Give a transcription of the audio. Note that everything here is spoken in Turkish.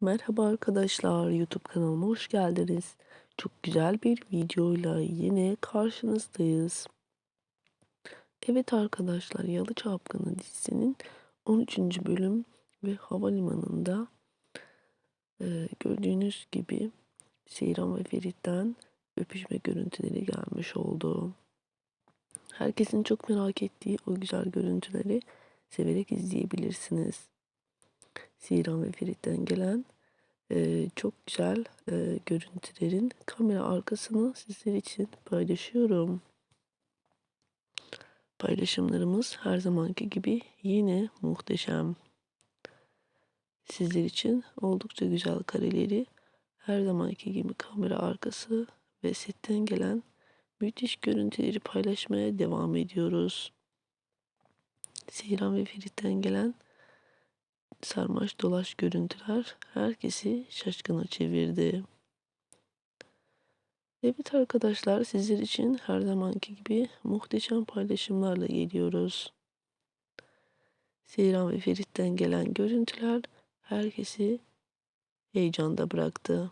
Merhaba arkadaşlar, YouTube kanalıma hoş geldiniz. Çok güzel bir videoyla yine karşınızdayız. Evet arkadaşlar, Yalı Çapkını dizisinin 13. bölüm ve havalimanında e, gördüğünüz gibi Seyran ve Ferit'ten öpüşme görüntüleri gelmiş oldu. Herkesin çok merak ettiği o güzel görüntüleri severek izleyebilirsiniz. Seyran ve Ferit'ten gelen Eee, çok güzel, eee, görüntülerin kamera arkasını sizler için paylaşıyorum. Paylaşımlarımız her zamanki gibi yine muhteşem. Sizler için oldukça güzel kareleri her zamanki gibi kamera arkası ve setten gelen müthiş görüntüleri paylaşmaya devam ediyoruz. Seyran ve Ferit'ten gelen sarmaş dolaş görüntüler herkesi şaşkına çevirdi. Evet arkadaşlar sizler için her zamanki gibi muhteşem paylaşımlarla geliyoruz. Seyran ve Ferit'ten gelen görüntüler herkesi heyecanda bıraktı.